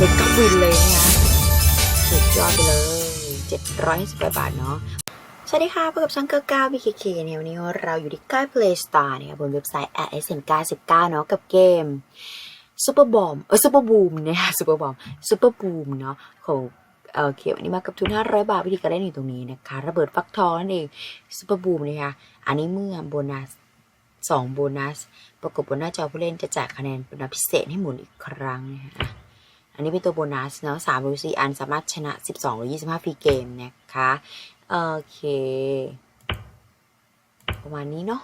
เด็กก็วินเลยนะคะสุดยอดไปเลย 750บาทเนาะสวัสดีค่ะพบกับช่างเก้าเก้า BKK ในวันนี้เราอยู่ที่ใกล้ Play Store นะครับบนเว็บไซต์ @sm99 เนาะกับเกม Super Bomb เออ Super Boom เนี่ย Super Bomb Super Boom เนาะของเออเขียนวันนี้มากับทุน 500 บาทวิธีการเล่นอยู่ตรงนี้นะคะ ระเบิดฟักทองนั่นเอง Super Boom นะคะอันนี้เมื่อโบนัส2โบนัส ปรากฏบนหน้าจอผู้เล่นจะแจกคะแนนโบนัสพิเศษให้หมุนอีกครั้งนะคะ อันนี้เป็นตัวโบนัสเนาะ3หรือ4อันสามารถชนะ12หรือ25ฟรีเกมนะคะโอเคประมาณนี้เนาะ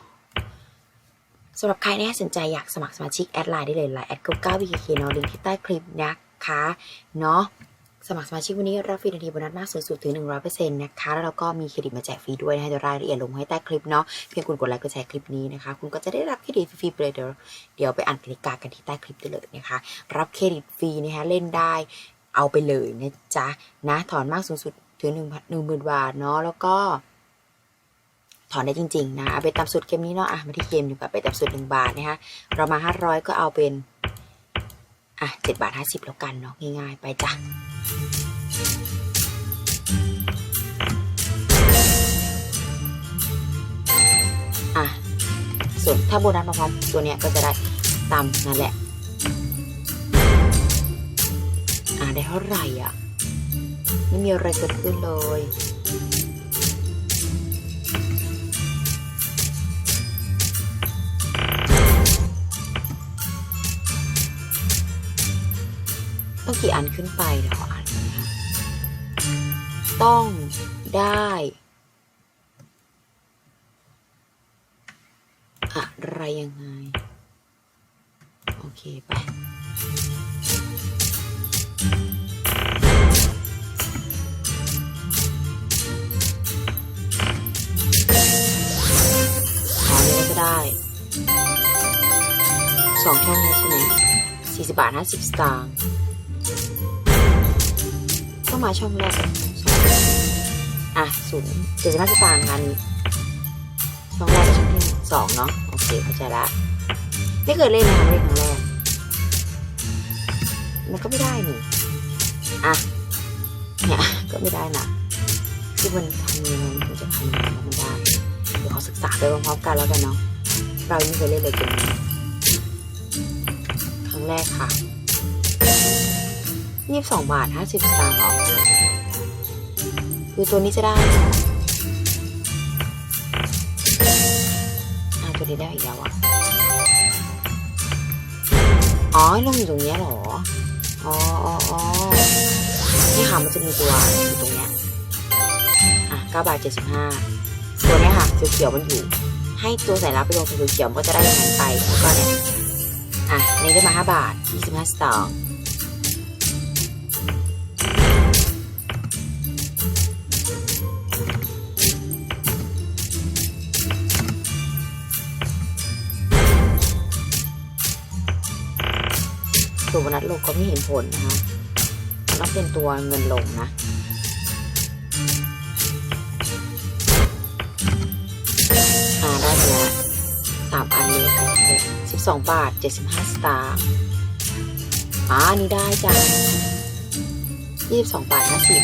สำหรับใครที่สนใจอยากสมัครสมาชิกแอดไลน์ได้เลยไลน์แอดเก้าเก้าวีเคเนาะลิงก์ที่ใต้คลิปนะคะเนาะ สมัครสมาชิกวันนี้รับฟรีทันทีโบนัสมากสูงสุดถึง 100%นะคะ แล้วเราก็มีเครดิตมาแจกฟรีด้วยนะคะเดี๋ยวรายละเอียดลงให้ใต้คลิปเนาะ เพียงคุณกดไลค์กดแชร์คลิปนี้นะคะ คุณก็จะได้รับเครดิตฟรีไปเลยเดี๋ยวเดี๋ยวไปอ่านกติกากันที่ใต้คลิปได้เลยนะคะ รับเครดิตฟรีนะคะเล่นได้เอาไปเลยนะจ๊ะนะถอนมากสูงสุดถึงหนึ่งพันหนึ่งหมื่นบาทเนาะ แล้วก็ถอนได้จริง ๆ นะเอาไปตามสุดเกมนี้เนาะอะมาที่เกมดีกว่าไปตามสุดหนึ่งบาทนะคะเรามาห้าร้อยก็เอาเป็น อะเจ็ดบาทห้าสิบแล้วกันเนาะง่ายๆ ไปจ้ะอะส่วนถ้าโบนัสมาพร้อมตัวเนี้ยก็จะได้ตามนั่นแหละ อะได้เท่าไหร่อะ ไม่มีอะไรเกิดขึ้นเลย ต้องกี่อันขึ้นไปเดี๋ยวขออ่านนะคะต้องได้อะไรยังไง โอเค ไปอ๋อนี่ก็ได้สองช่องนี้ใช่ไหมสี่สิบบาทห้าสิบสตางค์ ก็มาช่องแรกอะศูนย์เจ็ดสิบห้าสตางค์งานช่องแรกกับช่องที่สองเนาะโอเคเข้าใจละไม่เคยเล่นนะคะเล่นครั้งแรกมันก็ไม่ได้นี่อะเนี่ยก็ไม่ได้นะที่มันทำยังไงมันจะทำยังไงแล้วมันได้เดี๋ยวขอศึกษาไปพร้อมๆกันแล้วกันเนาะเรายังไม่เคยเล่นเลยเกมนี้ครั้งแรกค่ะ ยี่สิบสองบาทห้าสิบสตางค์เหรอคือตัวนี้จะได้อ่าตัวนี้ได้อีกแล้วอะ อ๋อลงอยู่ตรงนี้เหรอ อ๋ออ๋ออ๋อนี่ค่ะมันจะมีตัวอยู่ตรงเนี้ย อะเก้าบาทเจ็ดสิบห้าตัวนี้ค่ะเขียวๆมันอยู่ ให้ตัวสายลับไปลงเป็นเขียวมันก็จะได้อย่างนั้นไปแล้วก็เนี่ย อะนี้ได้มาห้าบาทยี่สิบห้าสตางค์ ตัวบนัดลงก็ไม่เห็นผลนะคะมันต้องเป็นตัวเงินลงนะอ่าได้ไปแล้วสามอันเลยค่ะสิบสองบาทเจ็ดสิบห้าสตางค์อ่านี่ได้จ้ะยี่สิบสองบาทห้าสิบ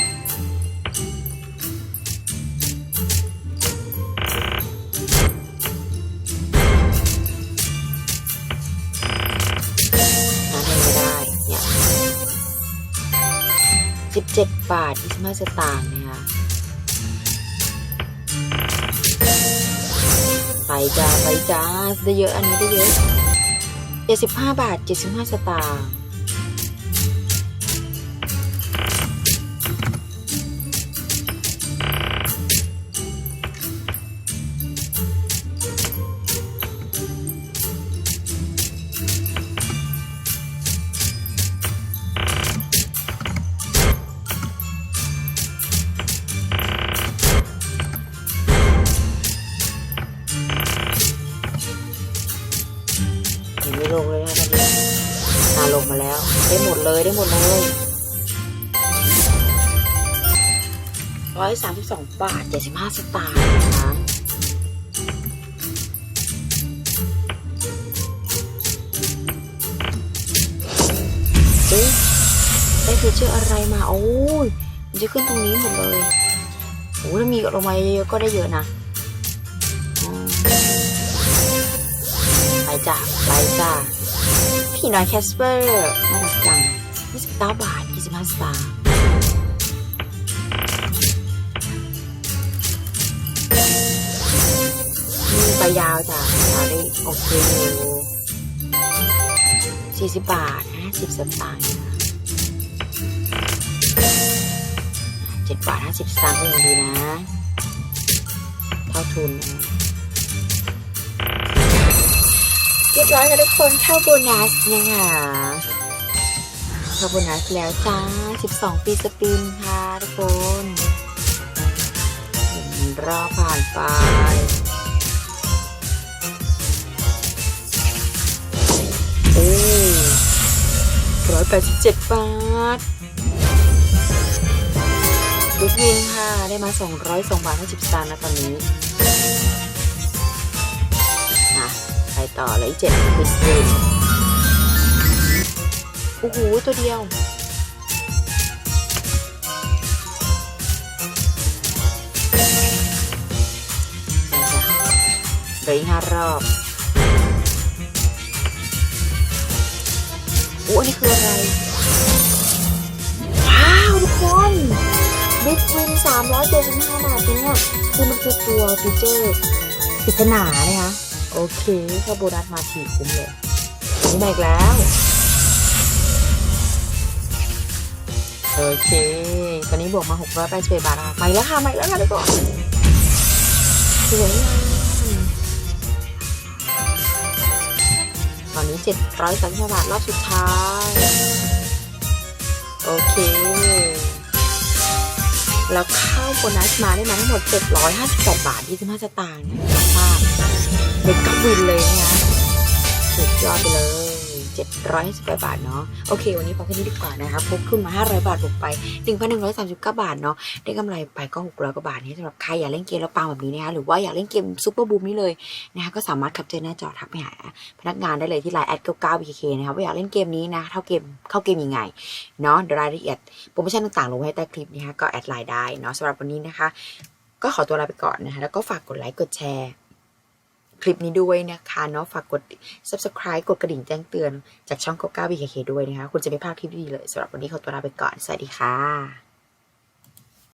17 บาท 25สมาสตางค์นะคะไปจ้า ไปจ้า ได้เยอะอันนี้ได้เยอะ 75 บาท 75 สตางค์ ลงเลยนะตอนนี้อ่าลงมาแล้ว ได้หมดเลยได้หมดเลยร้อยสามสิบสองบาทเจ็ดสิบห้าสตางค์นะคะเอ๊ะได้ได้ฟีเจอร์อะไรมา โอ้ยมันจะขึ้นตรงนี้หมดเลยโอ้ถ้ามีลงมาเยอะก็ได้เยอะนะ จ้ะไปจ้ะพี่น้อยแคสเปอร์น่ารักจัง29บาท25สตางค์นี่ไปยาวจ้ะยาวได้โอเคอยู่40 บาท 50สตางค์7บาท 50สตางค์ก็ยังดีนะ เท่าทุนนะ เรียบร้อยแล้วทุกคนเข้าโบนัสเนี่ยค่ะเข้าโบนัสแล้วจ้า 12 ปีสปินค่ะทุกคนรอบผ่านไปโอ้ร้อยแปดสิบเจ็ดบาทลูกวินค่ะ ได้มาสองร้อยสองบาทห้าสิบสตานะตอนนี้ ไปต่อเลยเจ็ดบิสวินโอ้โหตัวเดียวไปจ้ะเหลืออีกห้ารอบโอ้อันนี้คืออะไร ว้าวทุกคนบิ๊กวินสามร้อยเจ็ดสิบห้าบาทเนี่ยคือมันคือตัวฟีเจอร์ปริศนานะคะ โอเคถ้าโบนัสมาถี่คุ้มเลยนี่มอีกแล้ว โอเค ตอนนี้บวกมาหกร้อยแปดสิบบาทนะคะไปแล้วค่ะไปแล้วค่ะทุกคนสวยงามตอนนี้เจ็ดร้อยสบาทรอบสุดท้าย โอเค แล้วเข้าโบนัสมาได้มาทั้งหมด 758บาท25สตางค์นะมาก เด็กกับวินเลยนะสุดยอดไปเลย758บาทเนาะโอเค วันนี้พอแค่นี้ดีกว่านะคะพกขึ้นมา 500 บาทบวกไป 1,139 บาทเนาะได้กำไรไปก็600กว่าบาทนี่สำหรับใครอยากเล่นเกมแล้วปังแบบนี้นะคะหรือว่าอยากเล่นเกมซูเปอร์บูมนี่เลยนะคะก็สามารถขับเจอหน้าจอทักไปหาพนักงานได้เลยที่ไลน์แอด99 BKK นะคะว่าอยากเล่นเกมนี้นะเท่าเกมเข้าเกมยังไงเนาะรายละเอียดโปรโมชั่นต่างๆลงไว้ให้ใต้คลิปนะคะก็แอดไลน์ได้เนาะสำหรับวันนี้นะคะ ก็ขอตัวลาไปก่อนนะคะแล้วก็ฝากกดไลค์กดแชร์ คลิปนี้ด้วยนะคะเนาะฝากกด subscribe กดกระดิ่งแจ้งเตือนจากช่อง 99 BKK ด้วยนะคะ คุณจะไม่พลาดคลิปดีๆเลยสำหรับวันนี้ขอตัวลาไปก่อน สวัสดีค่ะ